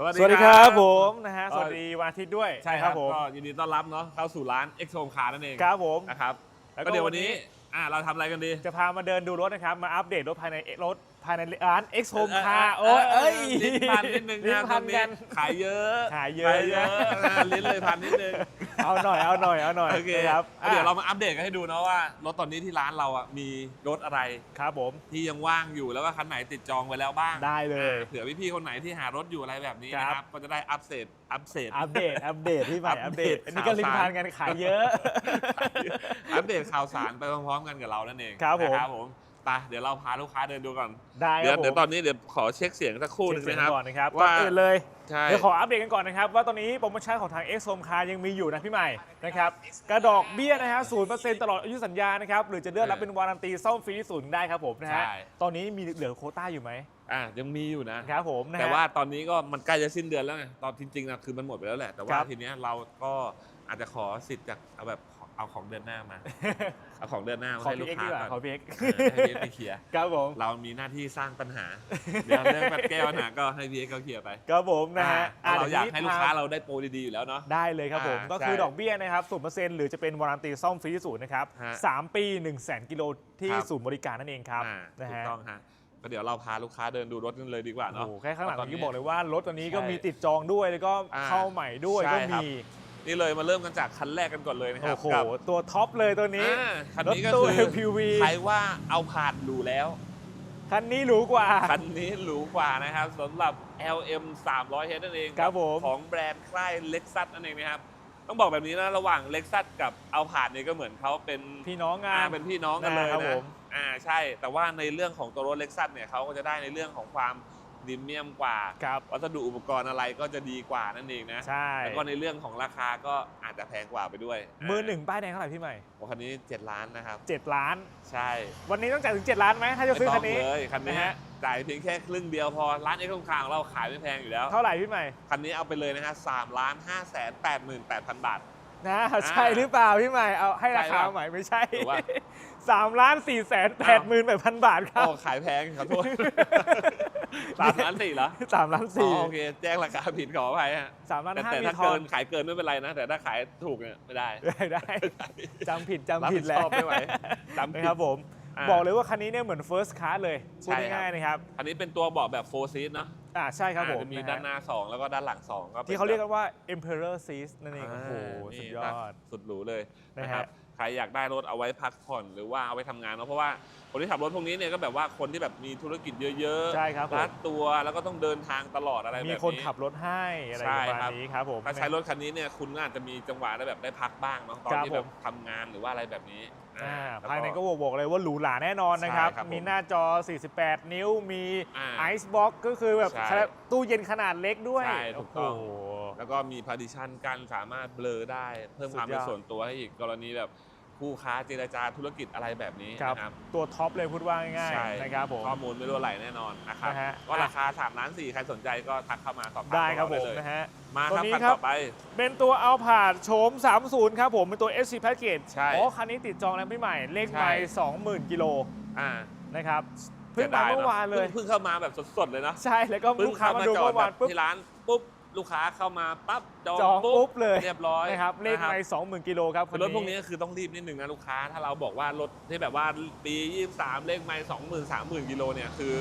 สวัสสวัสดีครับบผมนะฮะเอ่อสวัสดีวันอาทิตย์ด้วยใช่นะครับผมก็ยินดีต้อนรับเนาะเข้าสู่ร้าน X Home Car นั่นเองครับผมนะครับแล้วก็ก็เดี๋ยววัวันนนี้นี้อ่าเราทำอะไรกันดี จะพามาเดินดูรถนะครับ มาอัปเดตรถภายในรถภายในร้าน X Home เออ Car เอโอ้อยเอเอ้อยลิ้นพันนิดนึงลิ้นนะพันตรงกันขายเยอะขายเยอะขายเยอะอ่าลิ้นเลยพันนิดนึง เอาหน่อยเอาหน่อยเอาหน่อยโอเคนะครับเดี๋ยวเราอะมาอัปเดตกันให้ดูเนาะว่ารถตอนนี้ที่ร้านเราอะมีรถอะไรครับผมที่ยังว่างอยู่แล้วก็คันไหนติดจองไว้แล้วบ้างได้เลยอ่าเผื่อพี่ๆคนไหนที่หารถอยู่อะไรแบบนี้ครับนะครับก็จะได้อัปเดตอัปเดตอัปเดตอัปเดตที่ใหม่อัอัปปเดเดตตอันนี้ก็ลิ้นพันกันขายเยอะ อัปเดตข่าวสารไปพร้อมๆกันกับเรานั่นเองครับผมนะครับผม ไปเดี๋ยวเราพาลูกค้าเดินดูก่อน ได้คเดี๋ยรัวบผมเดี๋ยวตอนนี้เดี๋ยวขอเช็คเสียงสักครู่หนึงเช็คนะครับเสียก่อนนะครับว่า ก่อนอื่นเลย ใช่ เดี๋ยวขออัปเดตกันก่อนนะครับ ว่าตอนนี้โปรโมชั่นของทาง X Home Car ยังมีอยู่นะพี่ใหม่นะครับกระดอกเบี้ยนะฮะศูนย์เปอร์เซ็นต์ตลอดอายุสัญญานะครับ หรือจะเลือกรับเป็นวารันตีซ่อมฟรีศูนย์ได้ครับผมนะฮะใช่ ตอนนี้มีเหลือโควต้าอยู่ไหมอะยังมีอยู่นะ ครับผมนะฮะ แต่ว่าตอนนี้ก็มันใกล้จะสิ้นเดือนแล้วไงตอนจริงๆนะคือมันหมดไปแล้วแหละ แต่คว่ารับ ทีเนี้ยเราก็อาจจะขอสิทธิ์จากเอาแบบ เอาของเดือนหน้ามา เอาของเดือนหน้ามาขอให้ลูพีกเอ็กค้าดีกว่าขก่ออนพีเอ็กเออให้พี่ไปเคลียร์ ครับผมเรามีหน้าที่สร้างปัญหา เดี๋ยวเรื่องแบบแก้ปัญหาก็ให้พี่เอ็กเขาเคลียร์ไปครับผมนะฮะอ่าเราอยากดี๋วให้นี้ลูกค้าพเราได้โปรดีๆอยู่แล้วเนาะ ได้เลยครับผม อ่าก็คือใช่ดอกเบี้ยนะครับศูนย์เปอร์เซ็นต์หรือจะเป็นวารันตีซ่อมฟรีศูนย์นะครับฮะสามปี1นึ่งแสนกิโลที่ครับ ศูนย์บริการนั่นเองครับอ่านะถูกฮะ ต้องฮะก็เดี๋ยวเราพาลูกค้าเดินดูรถกันเลยดีกว่าโอ้เนาะ โหแค่ข้างหลังตอนนี้ที่บอกเลยว่ารถตัวนี้ก็ใช่มีติดจองด้วยแล้วก็อ่าเข้าใหม่ด้วยใช่ก็ครับ มี นี่เลยมาเริ่มกันจากคันแรกกันก่อนเลยนะครัโอ้บโหกับตัวท็อปเลยตัวนี้อ่าคันนี้รก็ถตู้ คือ LPV ใครว่าเอาผ่านดูแล้ว คันนี้หรูกว่า คันนี้หรูกว่านะครับสำหรับ LM 300 h นั่นเองครับผม ของแบรนด์ค่ายเล็กซัสนั่นเองนะครับ ต้องบอกแบบนี้นะ ระหว่างเล็กซัสกับเอาผ่านเนี่ยก็เหมือนเขาเป็นพี่น้องงาอ่าน เป็นพี่น้องกันเลยนะครับนะผมอ่าใช่ แต่ว่าในเรื่องของตัวรถเล็กซัสเนี่ยเขาก็จะได้ในเรื่องของความ พรีเมียมกว่า ครับวัสดุอุปกรณ์อะไรก็จะดีกว่านั่นเองนะ ใช่แล้วก็ในเรื่องของราคาก็อาจจะแพงกว่าไปด้วยมือหนึ่งป้ายแดงเท่าไหร่พี่ใหม่คันนี้ 7 ล้านนะครับ 7 ล้าน ใช่ วันนี้ต้องจ่ายถึง 7 ล้านไหมถ้าจะซื้อคันนี้เลยคันนี้ฮะจ่ายเพียงแค่ครึ่งเดียวพอร้านเอ็กซ์คางของเราขายไม่แพงอยู่แล้ว เท่าไหร่พี่ใหม่ คันนี้เอาไปเลยนะฮะสามล้านห้าแสนแปดหมื่นแปดพันบาท นะใช่หรือเปล่าพี่ใหม่เอาให้ราคาใช่ปะใหม่ไม่ใช่หรือว่า สามล้านสี่แสนแปดหมื่นแปดพันบาทครับ โอ้ขายแพงขอโทษ สามล้านสี่เหรอสามล้านอ๋สี่อโอเค แจ้งราคาผิดขออภัยฮะสามล้านแต่ห้าแต่มีถ้าทอเกินนขายเกินไม่เป็นไรนะ แต่ถ้าขายถูกเนี่ยไม่ได้ ได้ได้จำผิดรับจำผิผิดดแล้ชวอบไม่ไหวจำผิด นะครับผมอ่าบอกเลยว่าคันนี้เนี่ยเหมือน first class เลยพูดใช่ครับ ง่ายๆนะครับ อันนี้เป็นตัวเบาะแบบโฟร์ซีทเนาะ อ่าใช่ครับผมอ่าจะมีะฮะด้านหน้าสองแล้วก็ด้านหลังสองก็ป็นที่เขาเรียกแบบกันว่า emperor seat นั่นเองโอ้โหาสุดนี่ยนะอด สุดหรูเลยนะฮะนะครับ ใครอยากได้รถเอาไว้พักผ่อนหรือว่าเอาไว้ทำงานเนาะเพราะว่าคนที่ขับรถพวกนี้เนี่ยก็แบบว่าคนที่แบบมีธุรกิจเยอะๆใช่ครับผม รัดตัวแล้วก็ต้องเดินทางตลอดอะไรแบบมีนี้ คนขับรถให้อะไรใช่ประมาณครับ นี้ครับผม ถ้าใช้รถคันนี้เนี่ยคุณก็อาจจะมีจังหวะได้แบบได้พักบ้างเนาะตอนครับที่แบบผมทำงานหรือว่าอะไรแบบนี้อ่าแล้ว ภายในก็บอกเลยว่าหรูหราแน่นอนนะครับ ใช่ครับผมมีหน้าจอ 48 นิ้วมีอ่าไอซ์บ็อกก็คือแบบใช่ตู้เย็นขนาดเล็กด้วยใช่ถูกต้อง โโห แล้วก็มีพาร์ติชันกันสามารถเบลอได้ เพิ่มความสุดยเป็อนดส่วนตัวให้อีกกรณีแบบ คู่ค้าเจรจาธุรกิจอะไรแบบนี้ครับ นะครับตัวท็อปเลยพูดว่าง่ายใช่ๆนะครับผม ข้อมูลไม่รั่วไหลแน่นอน นะครับนะฮะ ก็ราคา3ล้าน4ใครสนใจก็ทักเข้ามาสอบถามได้ครับพผวกมเาเลยนะฮะ มาตัวครับนี้คันครับ ต่อไป เป็นตัวเอาผาดโฉม 30 ครับผม เป็นตัว SC Package ใช่อ๋อ คันนี้ติดจองแล้วพี่ใหม่ เลขใช่ ไม่20,000 กิโลอ่านะครับ เพิ่งมาเมื่อวานเลย เพิ่งเข้ามาแบบสดๆเลยนะใช่ แล้วก็เพิ่งลูกค้าเข้ามามาดูจอดเมื่อแบวานบปุ๊บ ที่ร้านปุ๊บ ลูกค้าเข้ามาปั๊บจองจองปุ๊บเลยเรียบร้อยนะครับเลขนะไม่20,000กิโลครับคือรถพวกนี้ก็คือต้องรีบนิดนึงนะลูกค้า ถ้าเราบอกว่ารถที่แบบว่าปี23เลขไม่20,000 30,000กิโลเนี่ยคือ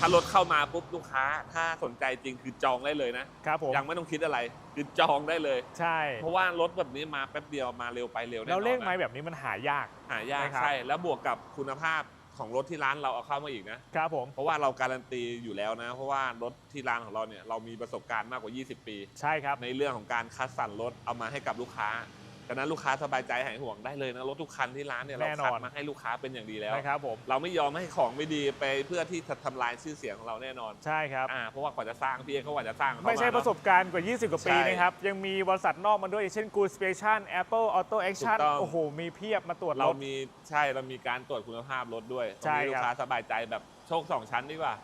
ถ้ารถเข้ามาปุ๊บลูกค้า ถ้าสนใจจริงคือจองได้เลยนะครับผมยังไม่ต้องคิดอะไรคือจองได้เลย ใช่ เพราะว่ารถแบบนี้มาแป๊บเดียวมาเร็วไปเร็วแน่นแล้อวนเลขนะไม้แบบนี้มันหายากหายากนะครับใช่แล้วบวกกับคุณภาพ ของรถที่ร้านเราเอาเข้ามาอีกนะ ครับผม เพราะว่าเราการันตีอยู่แล้วนะ เพราะว่ารถที่ร้านของเราเนี่ยเรามีประสบการณ์มากกว่า 20 ปี ใช่ครับ ในเรื่องของการคัดสรรรถเอามาให้กับลูกค้า ดังนั้นลูกค้าสบายใจหายห่วงได้เลยนะรถทุกคันที่ร้านเนี่ยเราแน่นคัอดนมาให้ลูกค้าเป็นอย่างดีแล้ว นะครับผม เราไม่ยอมให้ของไม่ดีไปเพื่อที่จะทำลายชื่อเสียงของเราแน่นอนใช่ครับ อ่าเพราะว่ากว่าจะสร้างพี่เอกเขากว่าจะสร้างเข้าาไม่ใช่เนอประสบการณ์กว่า 20 กว่าปีใช่นะครับ ยังมีบริษัทนอกมาด้วยอย่างเช่น Good Station Apple Auto Action ถูกต้องโอ้โห มีเพียบมาตรวจรเราถมีใช่เรามีการตรวจคุณภาพรถด้วยตรใช่งนี้ลูครักบ ค้าสบายใจแบบโชคสองชั้นดีกว่า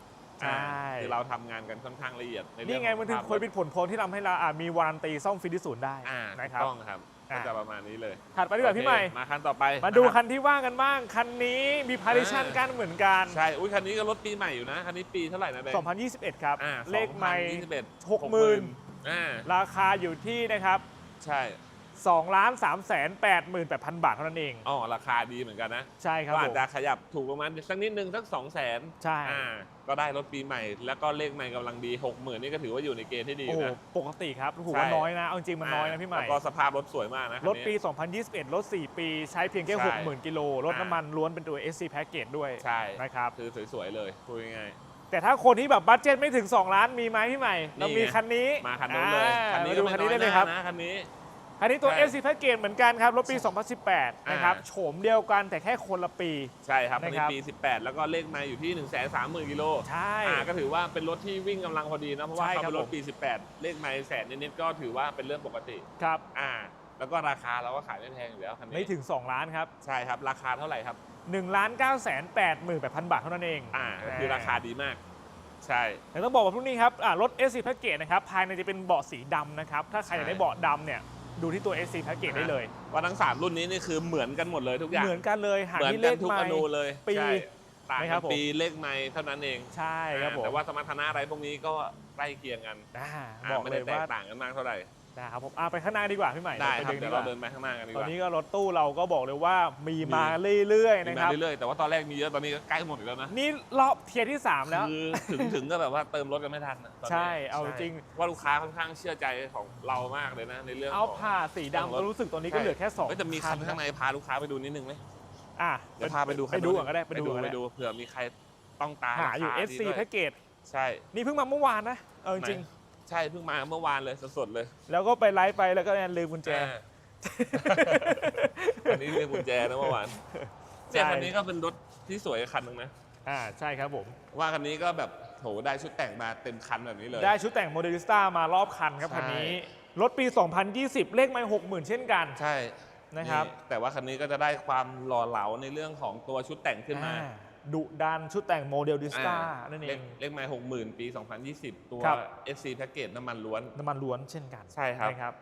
ใช่อ่าคือเราทำงานกันค่อนข้างละเอียดในเรื่อนี่ไงมันถึงขอเคยเป็นผลพวงที่ทำให้เราอะมีวารันตีซ่อมฟรีที่ศูนย์ได้อ่านะถูครับกต้องครับอะก็จะประมาณนี้เลยถัดไปดีกว่าพี่ใหม่ โอเคมาคันต่อไปมาดูะรับคันที่ว่างกันบ้าง คันนี้มีพาริชันอ่ากันเหมือนกัน ใช่อุ้ยคันนี้ก็รถปีใหม่อยู่นะ คันนี้ปีเท่าไหร่นะแบงค์2021 ครับ อ่าเลขไม่2021 60,000 อ่า ราคาอยู่ที่นะครับ ใช่ 2ล้าน3แสน88,000 บาทเท่านั้นเอง อ๋อ ราคาดีเหมือนกันนะใช่ครับก็ผอาจมจะขยับถูกประมาณสักนิดนึงสักสองแสนใช่อ่าก็ได้รถปีใหม่ แล้วก็เลขใหม่กำลังดี 60,000 นี่ก็ถือว่าอยู่ในเกณฑ์ที่ดีอโอ้ยู่โหนะ ปกติครับถือใช่ว่าน้อยนะ เอาจริงมันน้อยนะพี่ใหม่ แล้วก็สภาพรถสวยมากนะคันรถนี้ปี 2021 รถ 4 ปีใช้เพียงแค่ใช่60,000 กิโล รถอ่าน้ำมันล้วนเป็นตัว SC Package ด้วยใช่นะครับคือสวยๆเลยพูดง่ายแต่ถ้าคนที่แบบบัตเจ็ตไม่ถึง 2 ล้านมีไหมพี่ใหม่ เรามีนี่ไงคันนี้ๆมาคันนู้นเลยอ่าคันนี้มาก็ดูไม่คันน้นี้อยได้หเลยน้าครับนะคันนี้ คันนี้ตัว ใช่ SC Package เหมือนกันครับรถปี 2018 นะครับอ่า โฉมเดียวกันแต่แค่คนละปี ใช่ครับคันนี้นะครับ ปี 18 แล้วก็เลขไมาอยู่ที่ 1 3 0 0 0 0กิโลใช่ อ่าก็ถือว่าเป็นรถที่วิ่งกำลังพอดีนะ เพราะว่าใช่เขาครับ เป็นรถผมปี 18 เลขไมล์แสนนิดๆก็ถือว่าเป็นเรื่องปกติ ครับ อ่า แล้วก็ราคาเราก็ขายไม่แพงอยู่แล้วคันนี้ไม่ถึง 2 ล้านครับใช่ครับ ราคาเท่าไหร่ครับ 1ล้าน9แสน88,000 บาทเท่านั้นเองอ่าก็คือราคาดีมาก ใช่ แต่ต้องบอกว่าพวกนี้ครับอ่ารถ SC Package นะครับภายในจะเป็นเบาะสีดำนะครับ ถ้าใครอยากได้ใช่เบาะดำเนี่ย ดูที่ตัว SC Package ได้เลย ว่าทั้ง 3 รุ่นนี้นี่คือเหมือนกันหมดเลยทุกอย่างเหมือนกันเลยหาเหมือนที่เลกันขทุกไมอนูล์เลยปีใช่ต่างนะคกัรันบผมปีเลขไมล์เท่านั้นเองใช่ครับผมแต่ว่าสมรรถนะอะไรพวกนี้ก็ใกล้เคียงกันอ่าอ่าบอกไม่เลได้ยแตว่ากต่างกันมากเท่าไหร่ นะครับผมอ่าไปข้างหน้าดีกว่าพี่ใหม่ได้ปครับดึงเดี๋ยวกเราว่าเดินไปข้างหน้ากันดีตกอนว่านี้ก็รถตู้เราก็บอกเลยว่ามีมาเรื่อยๆมีนะคมารับ เรื่อยๆแต่ว่าตอนแรกมีเยอะตอนนี้ก็ใกล้หมดอีกแล้วนะนี่รอบเทียร์ที่ 3 แล้ว คือถึงถึงก็แบบว่าเติมรถกันไม่ทันนะตนนี้ใช่เอาจริง ว่าลูกค้าค่อนข้างเชื่อใจของเรามากเลยนะในเรื่องเอาของ ผ่าสีดำก็รู้สึกตอนนี้ก็เหลือแค่2เฮ้ยแต่มีคันข้างในพาลูกค้าไปดูนิดนึงไหมอะเดี๋ยวพาไปดูคัไปดูก่อนก็ได้ไปไปดูดูก่อนก็ไปได้ดูเผื่อมีใครต้องตามหาอยู่รค SC ดีด้วย Package ใช่ นี่เพิ่งมาเมื่อวานนะ เออจริงไหน ใช่เพิ่งมาเมื่อวานเลยสดๆเลยๆแล้วก็ไปไลฟ์ไปแล้วก็ลืมกุญแจ อ่าอันนี้เรียกกุญแจนะเมื่อวานใช่ เนี่ยคันนี้ก็เป็นรถที่สวยคันหนึงนะ อ่าใช่ครับผม ว่าคันนี้ก็แบบโหได้ชุดแต่งมาเต็มคันแบบนี้เลย ได้ชุดแต่งโมเดลิสต้ามารอบคันครับใช่ คันนี้ รถปี 2020 เลขไม่60,000 เช่นกัน ใช่นะครับแต่ว่าคันนี้ก็จะได้ความหล่อเหลาในเรื่องของตัวชุดแต่งขึ้นมา อ่า ดุดันชุดแต่งโมเดลิสต้าอ่านั่นเอเลขงเลขไม้หกหมื่นปี 2020 ตัวครับ SC Package น้ำมันล้วน น้ำมันล้วนเช่นกัน ใช่ครับนะครับ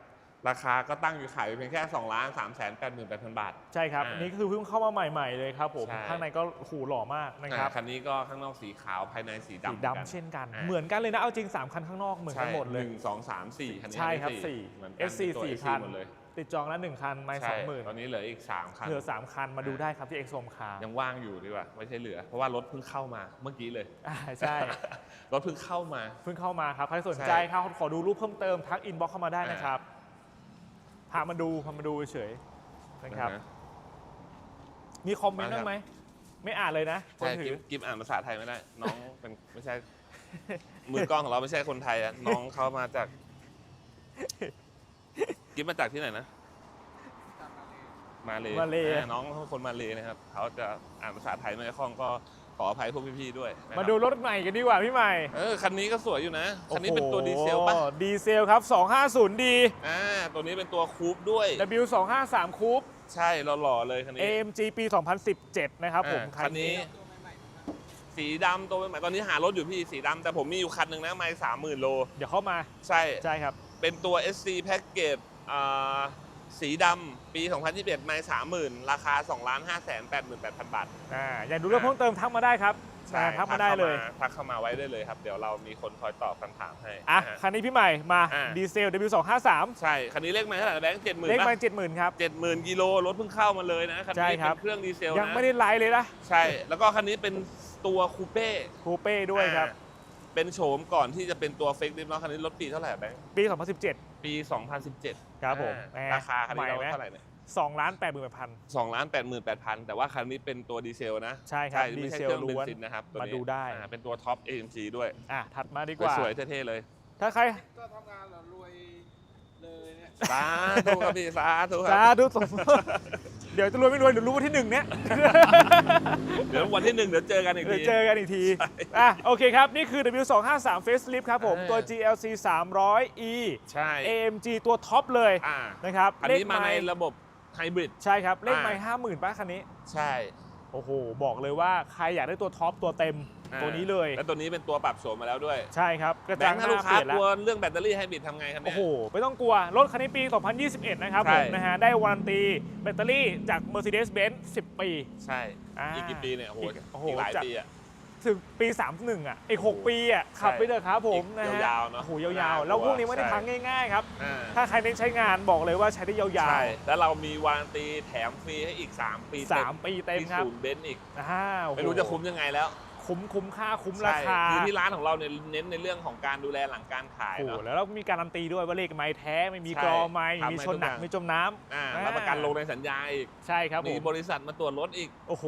ราคาก็ตั้งอยู่ขายอยู่เพียงแค่2ล้าน3แสน8 8 0 0 0 บาท ใช่ครับอ่านี่ก็คือเพิ่งเข้ามาใหม่ ๆ เลยครับผมใช่ข้างในก็หูหล่อมากนะครับอ่าคันนี้ก็ข้างนอกสีขาวภายในสีดำสีหมือนกันดำเช่นกันอ่าเหมือนกันเลยนะ เอาจริง 3 คันข้างนอกเหมือนกันหมดเลยหนึ่งสองสามสี่คันนี้ใช่ครับอันนี้สี่เหมือนกัน SC ตัวสี่ SC คันหมดเลย ติดจองแล้วหนึ่งคันไม่สใช่องหมื่นตอนนี้เหลืออีก 3 คัน เหลือสามคันมาดูได้ครับที่เอ็กโซมคาร์ยังว่างอยู่ดีกว่า ไม่ใช่เหลือ เพราะว่ารถเพิ่งเข้ามาเมื่อกี้เลย อ่าใช่ รถเพิ่งเข้ามา เพิ่งเข้ามาครับใครสนใช่ใจครับ ขอดูรูปเพิ่มเติมทักอินบ็อกเข้ามาได้นะครับ พามาดูพามาดูเฉยๆนะครับนะฮะมีคอมเมนต์มาครับบ้างไหม ไม่อ่านเลยนะคนใช่ถืกิอฟกิฟอ่านภาษาไทยไม่ได้ น้องเป็นไม่ใช่ มือกล้องของเราไม่ใช่คนไทยอะน้องเขามาจาก กิฟมาจากที่ไหนนะ มาเลยมาเลน้องเขาคนมาเลยนะครับ เขาจะอ่านภาษาไทยไม่คล่องก็ขออภัยพวกพี่ๆด้วยนะครับมาดูรถใหม่กันดีกว่าพี่ใหม่เออคันนี้ก็สวยอยู่นะ คันนี้เป็นตัวดีเซลป่ะ โอ้โหดีเซลครับ 250D อ่า ตัวนี้เป็นตัวคูปด้วย W253 คูปใช่หล่อๆเลยคันนี้ AMG ปี 2017 นะครับผม อ่าคันนี้ สีดำตัวใหม่ตอนนี้หารถอยู่พี่สีดำแต่ผมมีอยู่คันหนึ่งนะไม่สามหมื่นโล เดี๋ยวเข้ามา ใช่ ใช่ครับ เป็นตัว SC Package อ่า สีดำปี 2021ไม่30,000 ราคา2ล้าน5 8 8 0 0 0 บาท อ่าอยากดูเรื่องเพิ่มเติมทักมาได้ครับอ่าทักมาได้เลยทักเข้ามาไว้ได้เลยครับ เดี๋ยวเรามีคนคอยตอบคำถามให้อะนะฮะคันนี้พี่ใหม่มาอ่าดีเซล W253 ใช่ คันนี้เลขไม่เท่าไหร่นะแบงค์เจ็ดหมื่นเลขป่ะมา70,000ครับ เจ็ดหมื่นกิโลรถเพิ่งเข้ามาเลยนะคันใช่นี้ครัเป็บนเครื่องดีเซลยังนะไม่ได้ไลน์เลยนะใช่ แล้วก็คันนี้เป็นตัวคูเป้ คูเป้ด้วยครับ อ่า เป็นโฉมก่อนที่จะเป็นตัวเฟกดิฟเนาะคันนี้รถปีเท่าไหร่แบงค์ปี 2017 ปี 2017ครับผมอ่าแหมราคาคันนี้ใหม่เราไหม เท่าไหร่เนี่ย2ล้าน88,000 สองล้านแปดหมื่นแปดพันแต่ว่าคันนี้เป็นตัวดีเซลนะใช่ครับไม่ดีใช่เซเคลรื่องเบล้นวนซินนะครับตัวมานี้ดูได้ อ่าเป็นตัวท็อป AMG ด้วยอะ ถัดมาดีกว่า สวยๆเท่ๆเลยถ้าใครก็ทำงานเหรอรวยเลยเนี่ยสาธุครับพี่สาธุคสารับธุสม เดี๋ยวจะรวยไม่รวยเดี๋ยวรู้วันที่หนึ่งเนี้ย เดี๋ยววันที่หนึ่งเดี๋ยวเจอกันอีกเดี๋ที ยวเจอกันอีกทีอะ โอเคครับ นี่คือ W253 Facelift ครับผม เออ ตัว GLC 300e ใช่ AMG ตัวท็อปเลยอ่า นะครับอันนี้มาในเลขไระบบไฮบริด ใช่ครับ เลขอ่าไม่ห้าหมื่นป้าคันนี้ ใช่ โอ้โห บอกเลยว่าใครอยากได้ตัวท็อปตัวเต็มอ่าตัวนี้เลย แล้วตัวนี้เป็นตัวปรับโฉมมาแล้วด้วยใช่ครับกระแบจังงค์หถ้าน้าลูกเปค้าลี่ยนแล้กวลัวเรื่องแบตเตอรี่ให้บิดทำไงครับเนี่โอ้ย โห ไม่ต้องกลัว รถคันนี้ปี 2021 นะครับใช่ ผมนะฮะ ได้วารันตีแบตเตอรี่จาก Mercedes-Benz 10 ปี ใช่ อ่าอีกกี่ปีเนี่ยโอ้โหอีกโอ้โห อีกหลายจัดปีอะ ถึงปี 31 อะ อีก 6 ปีอะ ขับไปเถอะครับผมอีกนะฮะยาวๆเนอะโอ้โหยาวๆน่ากลัวแล้วพวกนี้ไม่ได้ใช่พังง่ายๆครับ อ่า ถ้าใครเน้นใช้งานบอกเลยว่าใช้ได้ยาว ใช่ แล้วเรามีวารันตีแถมฟรีให้อีก 3 ปีๆ เต็ม3 ปีเต็มที่ครับศูนย์เบนซ์อีกอ้าวไม่รู้จะคุ้มยังไงแล้วคุ้มคุ้มค่าคุ้มราใช่คาคือที่ร้านของเราเนี่ยเน้นในเรื่องของการดูแลหลังการขายโอ้โหเนาะ แล้วเรามีการันตีด้วยว่าเลขไม้แท้ไม่มีใช่กรอไม้ทำมีให้ชนหนักทุกอย่างมีจมน้ำ อ่าอ่า รับประกันลงในสัญญาอีก ใช่ครับผมีมบริษัทมาตรวจรถอีก โอ้โห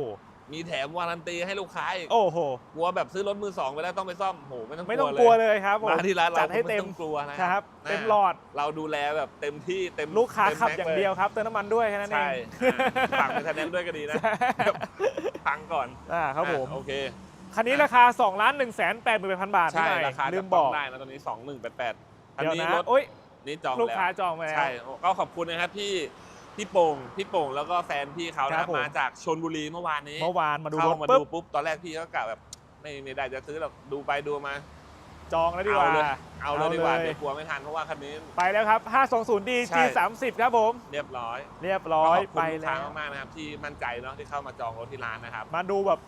มีแถมวารันตีให้ลูกค้าอีกโอ้โห กลัวแบบซื้อรถมือสองไปแล้วต้องไปซ่อมโหไม่ต้องไม่ต้องกกลัลัววเลยเลยครับผมมาที่ร้านเราจัดให้เต็มไต้องกลัวนะครับนะเต็มหลอดเราดูแลแบบเต็มที่เต็มลูกค้าต็มขับแม็กอย่างลเดียวครับเติมน้ำมันด้วยแค่นั้นเอใช่ง อ่าฝากไปทนแนนด้วยก็ดีนะพังก่อนอ่าครับผมอะโอเคคันนี้ราคา2ล้าน1 8 8 0 0 0 บาทใช่พี่ใหม่ราคาลืลืมมบบออกกได้นะตอนนี้2188อันเดี๋ยวนี้นะรถโอ้ยนี่จองลูกค้าแล้วจองมาแล้ว ใช่ก็ขอบคุณนะครับพี่ พี่โป่งพี่โป่งแล้วก็แฟนพี่เขาครันะบผม มาจากชนบุรีเมื่อวานนี้เมื่อวานมาดูรเข้าถมาปุ๊บดูปุ๊บตอนแรกพี่ก็กะแบบไม่ไม่ได้จะซื้อหรอกดูไปดูมา จองแล้วดีกว่า เอาเลย เอาเลยดีกว่าเอาเลยเดี๋ยวกลัวไม่ทันเพราะว่าคันนี้ ไปแล้วครับ 520D ใช่ G30 ครับผม เรียบร้อยเรียบร้อยก็ขบไปคุณลูกแล้ค้าวมากๆนะครับที่มั่นใจเนาะที่เข้ามาจองรถที่ร้านนะครับมาดูแบบ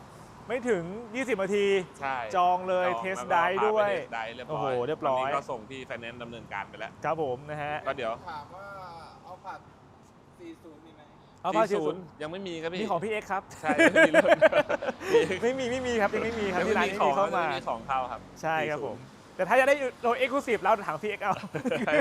ไม่ถึง 20นาที ใช่จองเลยจองเทสแล้วก็ไดพาด้วยไปเทสไดเรียบร้อยโอ้โหเรียบร้อยวันนี้ก็ส่งที่ไฟแนนซ์ดำเนินการไปแล้ว ครับผมนะฮะ ก็เดี๋ยว ถามว่าเอาผัด40มีไหม เอาผ้าสี่ชีศูสุนนย์ยังไม่มีครับพี่นี่ของพี่เอ็กซ์ครับ ใช่ไม่มีรถมีไม่มีไม่มีครับยังไม่มีครับยังที่ไม่ร้านมีไม่ของมีเข้ายังมาไม่มีของเข้าครับใช่ครับ40ผม แต่ถ้าจะได้โดยเอ็กซ์คลูซีฟเราถามพี่เอ็กซ์เอาใช่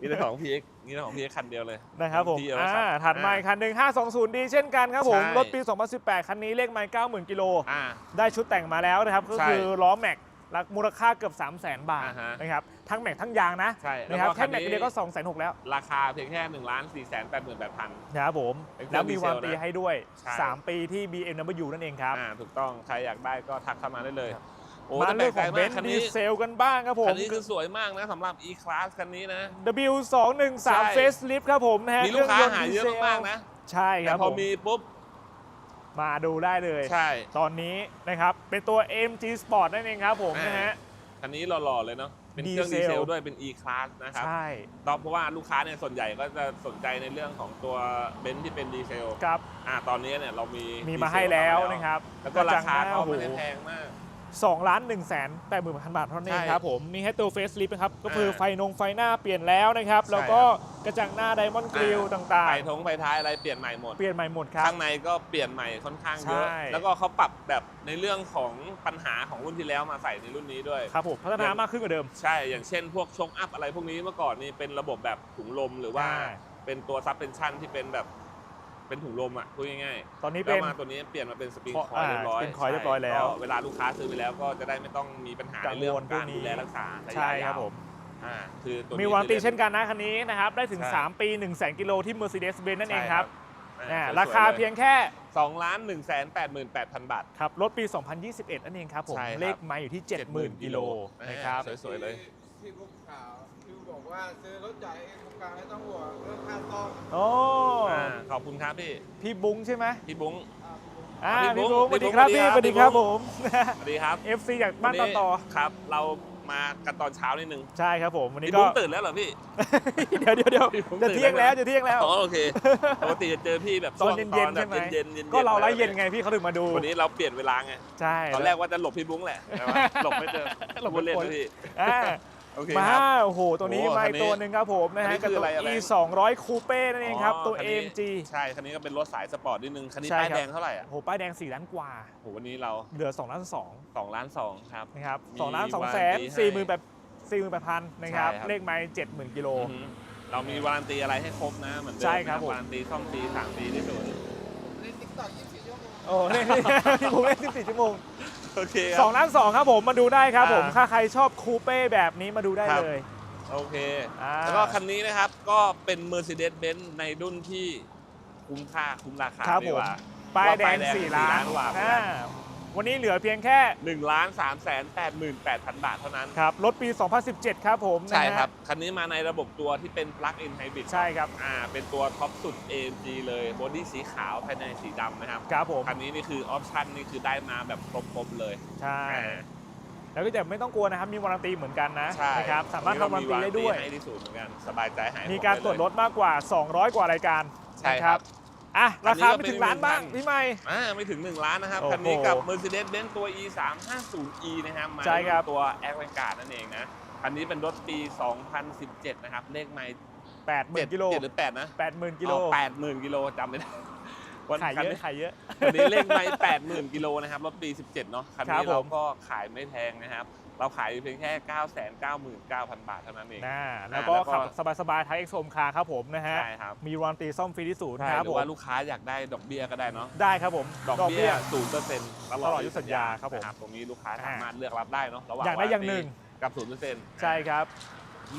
มีแต่ของพีเอ็กมีแต่ของพีเอ็กคันเดียวเลยนะครับผมที่เอาอ่าไว้ขับถัดมาอีกคันหนึ่ง 520D เช่นกันครับผมใช่รถปี 2018 คันนี้เลขไมล์90,000กิโลอ่าได้ชุดแต่งมาแล้วนะครับก็ใช่คือล้อแม็ก รักมูลค่าเกือบ 3 0 0 0 0 0 บาทอ่าฮะนะครับทั้งแม็กทั้งยางนะใช่แล้วนะครับก็แค่คันแม็กนี้เดียวก็ 2 6 0 0 0แล้วราคาเพียงแค่1นึ่งล้านสี่แสนแปดหมื่นแปดพัน นะครับผมเป็นเครื่แล้อวงมีดีเซลวารันตีนะให้ด้วย ใช่ 3 ปีที่ BMW นั่นเองครับ อ่าถูกต้อง ใครอยากได้ก็ทักเข้ามาได้เลยโอ้มาแต่เรื่องของแปเบลกนใจมากคันซ์ดีนี้เซลกันบ้างครับผม คันนี้คือสวยมากนะสำหรับ E-Class คันนี้นะ W213 ใช่ Facelift ครับผมนะฮะมีลูกค้าเครื่องนต์หาเยอะดีซลมากๆนะ ใช่คแต่รับพอผมมีปุ๊บ มาดูได้เลย ใช่ ตอนนี้นะครับเป็นตัว MG Sport นั่นเองครับผมอ่านนะฮะ คันนี้หล่อๆเลยเนาะ เป็นเครื่องดีดีเซลเซลด้วย เป็น E-Class นะครับ ใช่ต้องเพราะว่าลูกค้าเนี่ยส่วนใหญ่ก็จะสนใจในเรื่องของตัวเบนซ์ที่เป็นดีเซล ครับ อ่า ตอนนี้เนี่ยเรามี มีดีมาเซให้แล้วมานะครับ แล้วก็ราคาเขาไม่ได้โอ้โหแพงมาก สองล้านหนึ่งแสนแปดหมื่นพันบาทเท่านั้นเองใช่ครับผมมีให้ตัวเฟสลิฟนะครับก็คืออ่าไฟนงไฟหน้าเปลี่ยนแล้วนะครับใช่แล้วก็กระจังหน้าไดมอนด์กริลต่างไฟทงไฟท้ายอะไรเปลี่ยนใหม่หมดๆเปลี่ยนใหม่หมดครับข้างในก็เปลี่ยนใหม่ค่อนข้างเยอะใช่แล้วก็เขาปรับแบบในเรื่องของปัญหาของรุ่นที่แล้วมาใส่ในรุ่นนี้ด้วยครับผมพัฒนามากขึ้นกว่าเดิมใช่ อย่างเช่น พวกชงอัพอะไรพวกนี้เมื่อก่อนนี่เป็นระบบแบบถุงลมหรือว่าใช่เป็นตัวซับเพนชั่นที่เป็นแบบ เป็นถุงลมอะพูดง่ายตอนนี้ๆเป็แล้วน มาตัวนี้เปลี่ยนมาเป็นสปริงเพราะคอยล์เรียบร้อยอ่า spring coil เรียบร้อยแล้วก็เวลาลูกค้าซื้อไปแล้วก็จะได้ไม่ต้องมีปัญหากัในงวลเรื่องของการพวกนี้ ดูแลรักษาระยะใช่ครับยาวผม อ่าคือตัวมีนี้วารันตีคือเช่นกันนะคันนี้นะครับ ได้ถึงใช่3ปี 1 0 0 0 0แกิโลที่ Mercedes-Benz นั่นเองใช่ครับอ่อ่าสวยๆราคาลเพียงแค่สองล้านหนึ่งแสนแปดหมื่นแปดพันบาท ครับรถปี 2021 นั่นเองครับผม ใช่ครับ เลขไมาอยู่ที่ 70,000 กิโลนะครับ สวยๆเลย ที่พวกข่าวที่บอก ว่าซื้อรถใหญ่เองโครงการไม่ต้องห่วงเรื่องค่าซ่อมโอ้อ่าขอบคุณครับพี่พี่บุ้งใช่ไหมพี่บุ้ง อ่าอ่าพี่พี่บุ้บุ้งงสวัสพี่ดีบุ้งครับสวัสดีพี่ครับสวัสดีครับพี่บุ้ผงมสวัสดีครับ FC จากบ้านต่อต่อครับ เรามากันตอนเช้านิดนึงใช่ครับผมวันนี้พี่ก็บุ้งตื่นแล้วเหรอพี่ เดี๋ยวเดี๋ยวเดี๋ยวพี่บุ้งจะตื่นเที่ยงแล้แล้วว จะเที่ยงแล้ว อ๋อโอเคปกติจะเจอพี่แบบตอนช่วงเย็นๆแบบใช่ไหม เย็นๆเย็นๆก็เราไล่เย็นไงพี่เขาถึงมาดูวันนี้เราเปลี่ยนเวลาไงใช่ ตอนแรกว่าจะหลบพี่บุ้งแหละแต่ว่าหลบไม่เจอหลบพูดเล่นไม่พ้นนะพี่ อ่า โอเคมาครับ โอ้โห ตัวนี้โอ้มาคัอีนกนี้ตัวหนึ่งครับผมนะอันนี้ฮะกับคือตัวอะไรอะแบง e ค์200 Coupe นั่นเองครับ ตัว คันนี้ AMG ใช่ คันนี้ก็เป็นรถสายสปอร์ตนิดนึง คันนี้ใช่ป้ายครับ แดงเท่าไหร่อะโอ้โหป้ายแดง 4 ล้านกว่า โหวันนี้เราเหลือ2ล้าน2 2ล้าน2ครับ นะครับมี2ล้าน2แสน warranty ให้4 0 0 0 0แบบ48พันนะครับ ใช่ครับ เลขไม้70,000 กิโล อือฮึเรามีวารันตีอะไรให้ครบนะ เหมือนเดิมใช่ครับนะผม วารันตีซ่อมฟรีสามปีที่สุดเล่นติ๊กต็อก24ชั่วโมงโอ้เล่นพี่ผมเล่น 14 ชั่วโมง โอเคคสรัอบ งล้านสองครับผมมาดูได้ครับผมอ่า ถ้าใครชอบคูเป้แบบนี้มาดูได้ครับเลย โอเค อ่า แล้วก็คันนี้นะครับก็เป็น Mercedes-Benz ในรุ่นที่คุ้มค่าคุ้มราคาครับดีกว่า ป้ายแดงป้ายแดง4ล้าน4ล้านกว่า อ่า วันนี้เหลือเพียงแค่ 1ล้าน3แสน88,000 บาทเท่านั้น ครับ รถปี 2017 ครับผมนะใช่ฮะครับ คันนี้มาในระบบตัวที่เป็น plug-in hybrid ใช่ครับ อ่า เป็นตัวท็อปสุด AMG เลยบอดี้สีขาวภายในสีดำนะครับ ครับผม คันนี้นี่คือออปชั่นนี่คือได้มาแบบครบๆเลย ใช่อ่าแล้วก็จะไม่ต้องกลัวนะครับ มีวารันตีเหมือนกันนะใช่นะครับ สามารถทำวารันตีได้ด้วยให้ที่ศูนย์เหมือนกัน สบายใจหายมีการตรวจรถมากกว่า 200 กว่ารายการ ใช่นะครับ อะ ราคาอันนี้ก็ไม่ถึงล้านบ้างเป็นพี่ใหม่ อ่าไม่ถึง 1 ล้านนะครับ โอ้โหคันนี้กับ Mercedes-Benz ตัว E 3 5 0 E นะครับมาใช่ครับ ตัว a v a n g a r d นั่นเองนะ คันนี้เป็นรถปี 2017 นะครับ เลขไมล์80,000กิโลเจ็ดหรือ 8 นะ80,000กิโลแปดหมื่นกิโลจำไม่ได้ วันขายคันเยนี้อะขายเยอะคันนี้เลขไม่แปดหมื่นกิโลนะครับรถปี 17 เนาะคันครันี้บผมเราก็ขายไม่แพงนะครับ เราขายอยู่เพียงแค่9 9 9 9 0 0 0 บาทเท่านั้นเองนะแล้วก็แล้วก็ขับสบายๆท้ายเอ็กโซมคาร์ครับผมนะฮะใช่ครับมีวารันตีซ่อมฟรีที่ศูนย์ใช่ครับหรืผอมว่าลูกค้าอยากได้ดอกเบี้ยก็ได้เนาะได้ครับผมดอกเบี้ยศูนย์เปอร์เซ็นต์ตลอดตลอดอายุสัญญาครับผมนะตรงนี้ลูกค้าอ่าสามารถเลือกรับได้เนาะระหว่างอยากได้อย่างหนึ่งกับศูนย์เปอร์เซ็นต์ใช่ครับ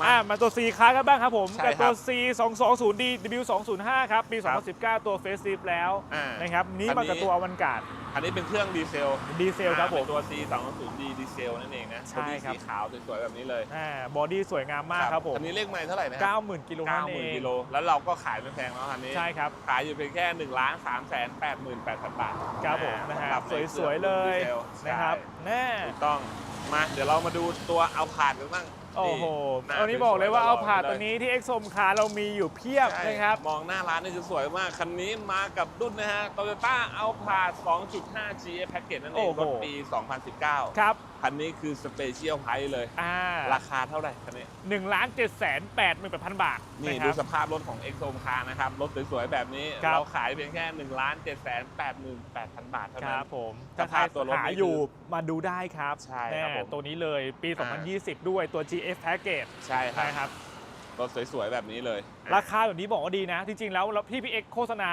มาอะมาตัว C คาร์กันบ้างครับผมใช่กับครัตัวบ C 2 2 0 D W 2 0 5ครับ ปีครับ2019 ตัวเฟส i ิฟแล้วอ่านะครับ นี้อันนี้ มากับตัวอวันการ์ดอันนี้เป็นเครื่องดีเซลดีเซลครับผม เป็นตัว C 2 0 d ดีเซลนั่นเองนะใช่ครับสีขาวสวยๆแบบนี้เลยอ่าบอดี้สวยงามมากครับผม อันนี้เลขไมล์เท่าไหร่นะ90,000กิโลนั่นเอ90,000งกิโลแล้วเราก็ขายไม่แพงแล้วคันนี้ ใช่ครับ ขายอยู่เพียงแค่1ล้าน3แสน88,000บาทครับผมนะฮะสำหรับในสวยๆเลยครื่องดีเซลนะครับใช่แน่ ถูกต้องมาเดี๋ยวเรามาดูตัวเอาผ่านกันบ้าง โอ้โหหาตอนนี้บอกเลยว่าสๆเอาผ่านลยตัวนี้ที่เอ็กโซมคาร์เรามีอยู่เพียบใช่นะครับ มองหน้าร้านนี่คือสวยมาก คันนี้มากับรุ่นนะฮะ Toyota a l p a 2.5 GS Package นั่นเองโอ้โหรถปี 2019 ครับ คันนี้คือ Special Price เลย อ่าราคาเท่าไหร่คันนี้ หนึ่งล้านเจ็ดแสนแปดหมื่นแปดพันบาทนี่ะคดูรับสภาพรถของ e x o m Car นะครับ รถสวยๆ แบบนี้ ครับ เราขายเพียงแค่1ล้าน7แสน88,000บาทเท่าคนั้รัน บผมสถ้าใครภาพตัวรถหานี่คืออยู่มาดูได้ครับใช่ครับแน่ผมตัวนี้เลยปี อ่า2020 ด้วยตัว GF Package ใช่ครับ นะครับ รถสวยๆ แบบนี้เลย ราคาแบบนี้บอกว่าดีนะ จริงๆ แล้วพี่พีเอ็กโฆษณา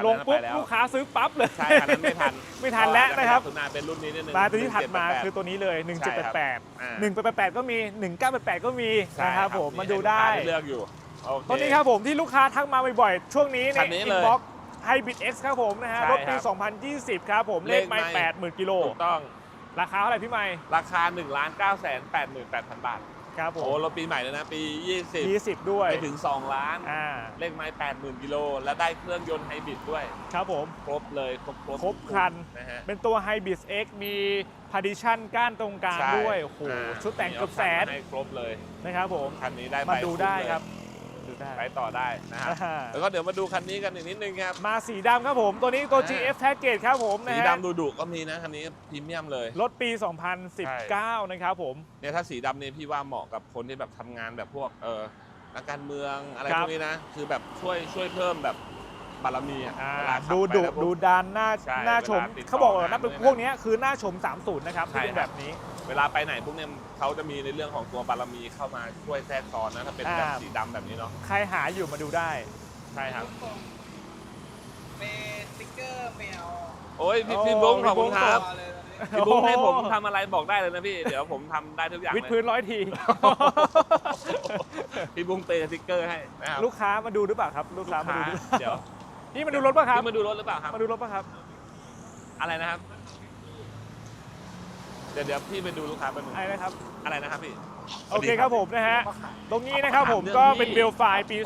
คันนั้น1688ลงปุ๊บไปแล้ว ลูกค้าซื้อปั๊บเลยใช่คันนั้นไม่ทันไม่ทันแล้วนะครับก็จพัฒนาเป็นรุ่นนี้นิดนึงมาตัวที่ถัดมา1788 คือตัวนี้เลยใช่ครับอ่า1788 1888 ก็มี 1988 ก็มีใช่นะครับผมมาดูได้ ให้ลูกค้าเลือกอยู่โอเค ตัวนี้ครับผมที่ลูกค้าทักมาบ่อยๆ ช่วงนี้คัในนนี้อิเลนยบ็อกไฮบริดเอ็กซ์ครับผมนะฮะใช่รถปี ครับ2020 ครับผมเลขไม่เลขไม่80,000กิโล ถูกต้อง ราคาเท่าไหร่พี่ใหม่ราคา1ล้าน9แสน88,000 บาท ครับผโอ้มรถปีใหม่เลยนะ ปี 20 20 ด้วย ไปถึง 2 ล้าน อ่า เลขไม้ 80,000 กิโล และได้เครื่องยนต์ไฮบริดด้วย ครับผม ครบเลย ครบครบครบคัน นะฮะ เป็นตัว Hybrid X มีพาร์ i ชันก้านตรงกลางใช่ด้วย โอ้โห อ่าชุดแต่งเกือบมีแสนให้ครบเลยนะครับผม คันนี้ได้มาไปดูได้มเลยครับ ดูได้ ไปต่อได้นะครับ อ่า แล้วก็เดี๋ยวมาดูคันนี้กันอีกนิดนึงครับ มาสีดำครับผม ตัวนี้ตัว อ่า GF Package ครับผมนะสีฮะดำดุดุๆก็มีนะคันนี้พรีเมียมเลย รถปี 2019 นะครับผม เนี่ยถ้าสีดำเนี่ยพี่ว่าเหมาะกับคนที่แบบทำงานแบบพวกเออนักการเมืองอะไรครัพบ วกนี้นะ คือแบบช่วยช่วยเพิ่มแบบบารมีอะอ่าเวลาขับดูไปดุแล้วพวกดูดันหน้าใช่หน้าชมเวลาติดต่อเขาบอกว่างานนับเป็นด้วยนะพวกเนี้ยคือหน้าชม 30 นะครับใช่ที่เป็นครับ แบบนี้ เวลาไปไหนพวกเนี่ยเขาจะมีในเรื่องของตัวบารมีเข้ามาช่วยแทรกซ้อนนะถ้าเป็นแบบอ่า สีดำแบบนี้เนาะใครหาอยู่มาดูได้ ใช่ครับ เป็นสติ๊กเกอร์แมวโอ้ยพี่โอ้พี่บุ้งขอบคุณพี่คบุ้งรับตัวเลยตอนนี้ พี่บุ้งให้ผมโอ้ทำอะไรบอกได้เลยนะพี่ เดี๋ยวผมทำได้ทุกอย่างวิดเลยพื้นร้อยที พี่บุ้งเตะสติ๊กเกอร์ให้นะครับลูกค้ามาดูหรือเปล่าครับ ลูกค้ามาดูหรือเปล่าเดี๋ยวนี่มาดูรถป่ะครับพี่มาดูรถหรือเปล่าครับ มาดูรถป่ะครับ อะไรนะครับ เดี๋ยวเดี๋ยวพี่ไปดูลูกค้าไปบนึงอะไรนะครับ อะไรนะครับพี่ โอเคครับผมนะฮะ ตรงนี้นะครับผมก็เป็นเบลไฟปี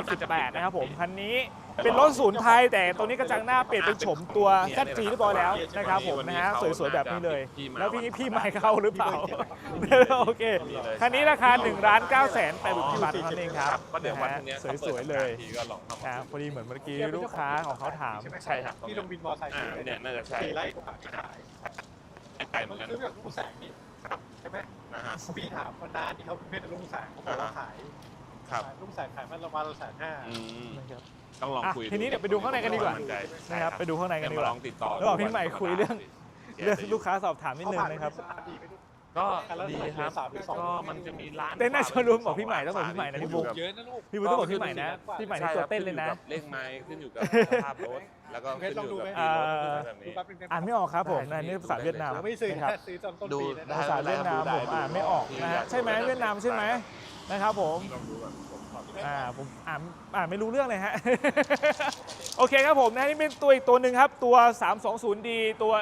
2018 นะครับผม คันนี้เป็นรถศูนย์ไทย แต่ตัวนี้กระจังหน้าเปลี่ยนเป็นโฉมตัว ZG เรียบร้อยแล้วนะครับผมนะฮะสวยๆแบบนี้เลย แล้วพี่พี่ไม่เข้าหรือเปล่า โอเค คันนี้ราคา1ล้าน9แสนแปดหมื่นบาทเท่านั้นเองครับก็เดี๋ยววันพรุ่งนี้นะฮะสวยๆเลยพี่ก็ลองเข้าคมารับพอดีเหมือนเมื่อกี้ลูกค้าของเขาถาม ใช่ครับที่ลงบินมอไซค์อ่าเนี่ยน่าจะใช่สี่ ไร่กว่าที่ขายไกลเหมือนกันซื้อจากลุงแสงนี่ใช่ไหมนะฮะ พี่ถามคนนานที่เขาเป็นลุงแสงเขาบอกว่าขายครับ ลุงแสงขายมันประมาณแสนห้าอืมต้องลองคุยอะทีนี้เดี๋ยวไปดูข้างในกันดีกว่า มั่ใจนะครับไปดูข้างในกันดีกว่าเยวมาลองติดต่อระหว่างพี่ใหม่คุยเรื่อง เรื่องลูกค้าสอบถามนิดนึงนะครับดีไปด้วยก็ดีครับก็มันจะมีร้านเต้นหน้าโชว์รูมบอกพี่ใหม่ต้องบอกพี่ใหม่นะพี่บุ๊ค เยอะนะลูก พี่บุ๊คต้องบอกพี่ใหม่นะ พี่ใหม่นี่ตัวเต้นเลยนะเลขไม้ขึ้นอยู่กับสภาพรถ แล้วก็ขึ้นอยู่กับอ่าปีรถแบบดูนี้แป๊บนึงอ่านไม่ออกครับผมนะนี่ภาษาเวียดนามเราไม่ซื้อนะครับแค่ซื้อตอนต้นดูปีนะได้ภาษาเวียดนามผมอ่านไม่ออกนะฮะใช่ไหมเวียดนามใช่ไหมนะครับผมลองดูก่อนผมขออ่าผมอ่านอ่านไม่รู้เรื่องเลยฮะ โอเคครับผมนะนี่เป็นตัวอีกตัวหนึ่งครับตัว 320D ตัว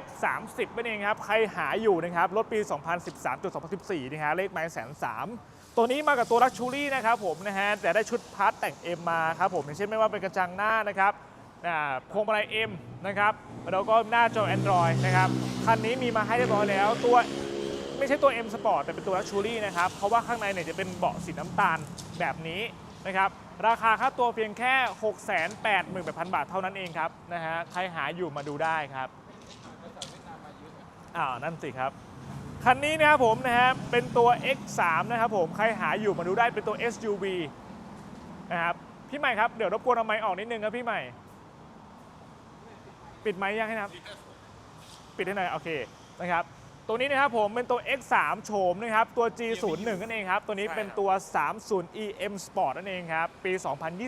F30 นั่นเองครับ ใครหาอยู่นะครับ รถปี 2013จน2014 นะฮะ เลขไม้แสนสามตัวนี้มากับตัว Luxury นะครับผมนะฮะ แต่ได้ชุดพาร์ทแต่ง M มาครับผมอย่างเช่นไม่ว่าเป็นกระจังหน้านะครับอ่า พวงมาลัย M นะครับแล้วก็หน้าจอ Android นะครับคันนี้มีมาให้เรียบร้อยแล้ว ตัวไม่ใช่ตัว M Sport แต่เป็นตัว Luxury นะครับ เพราะว่าข้างในเนี่ยจะเป็นเบาะสีน้ำตาลแบบนี้นะครับราคาค่าตัวเพียงแค่ 688,000 บาทเท่านั้นเองครับนะฮะใครหาอยู่มาดูได้ครับอ้าวนั่นสิครับคันนี้นะครับผมนะฮะเป็นตัว X3 นะครับผมใครหาอยู่มาดูได้เป็นตัว SUV นะครับพี่ใหม่ครับเดี๋ยวรบกวนเอาไมค์ออกนิดนึงครับพี่ใหม่ ปิดไหมยังให้นะครับ ปิดให้หน่อยโอเคนะครับ ตัวนี้นะครับผมเป็นตัว X3 โฉมนะครับ ตัว G01 นั่นเองครับ ตัวนี้เป็นตัว 30EM Sport นั่นเองครับ ปี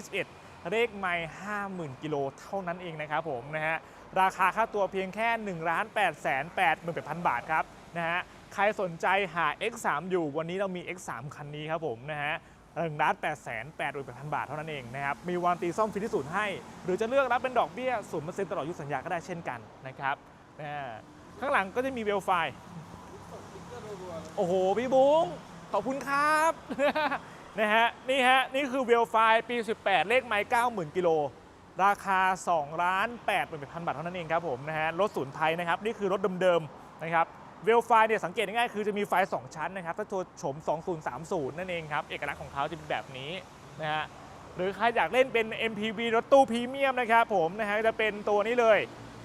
2021 เลขไม่50,000 กิโลเท่านั้นเองนะครับผมนะฮะ ราคาค่าตัวเพียงแค่ 1 8 8 8 0 0บาทครับนะฮะ ใครสนใจหา X3 อยู่วันนี้เรามี X3 คันนี้ครับผมนะฮะ หนึ่งล้านแปดแสนแปดหมื่นแปดพันบาทเท่านั้นเองนะครับ มีวารันตีซ่อมฟรีที่ศูนย์ให้ หรือจะเลือกรับเป็นดอกเบี้ยศูนย์เปอร์เซ็นต์ตลอดอายุสัญญาก็ได้เช่นกันนะครับนะข้างหลังก็จะมีเวลไฟโอ้โห พี่บุ้งขอบคุณครับนะฮะนี่ฮะ นี่คือเวลไฟปี 18 เลขไม้90,000กิโลราคา2ล้าน8 8 0 0 0 บาทเท่านั้นเองครับผมนะฮะรถศูนย์ไทยนะครับ นี่คือรถเดิมๆนะครับ เวลไฟเนี่ยสังเกตง่ายๆคือจะมีไฟ 2 ชั้นนะครับ ถ้าตัวโฉม2030 นั่นเองครับ เอกลักษณ์ของเขาจะเป็นแบบนี้นะฮะหรือใครอยากเล่นเป็น MPV รถตู้พรีเมียมนะครับผมนะฮะจะเป็นตัวนี้เลย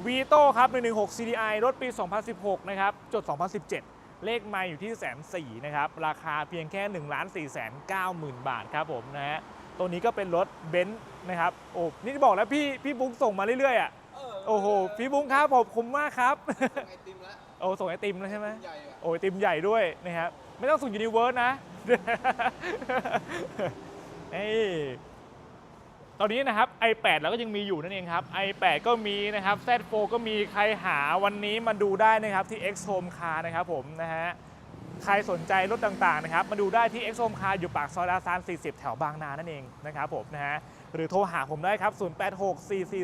v ีโต้ครับ 116 CDI รถปี 2016 นะครับ จด 2017 เลขไมาอยู่ที่แสนสี่นะครับ ราคาเพียงแค่1นึ่งล้านสี่แสนเก้าหมื่นบาทครับผมนะฮะตัวนี้ก็เป็นรถเบนซ์นะครับโอ้นี่บอกแล้วพี่พี่บุ๊กส่งมาเรื่อยๆอะโอ้โหพี่บุ๊กครับผมคุ้มมากครับไอติมแล้ว โอ้ส่งไอติมแล้วใช่ไหมใหญ่อะโอ้ไอติมใหญ่ด้วยนะครับไม่ต้องส่งยูนิเวิร์สนะนี่ตอนนี้นะครับ i8 แล้วก็ยังมีอยู่นั่นเองครับ i8 ก็มีนะครับ Z4 ก็มีใครหาวันนี้มาดูได้นะครับที่ X Home Car นะครับผมนะฮะใครสนใจรถต่างๆนะครับ มาดูได้ที่ X Home Car อยู่ปากซอยลาซาน40 แถวบางนานั่นเองนะครับผมนะฮะ หรือโทรหาผมได้ครับ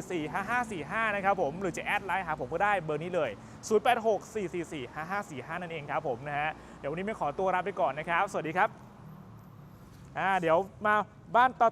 0864445545 นะครับผม หรือจะแอดไลน์หาผมก็ได้เบอร์นี้เลย 0864445545 นั่นเองครับผมนะฮะ เดี๋ยววันนี้ไม่ขอตัวลาไปก่อนนะครับ สวัสดีครับ อ่า เดี๋ยวมาบ้านต่อ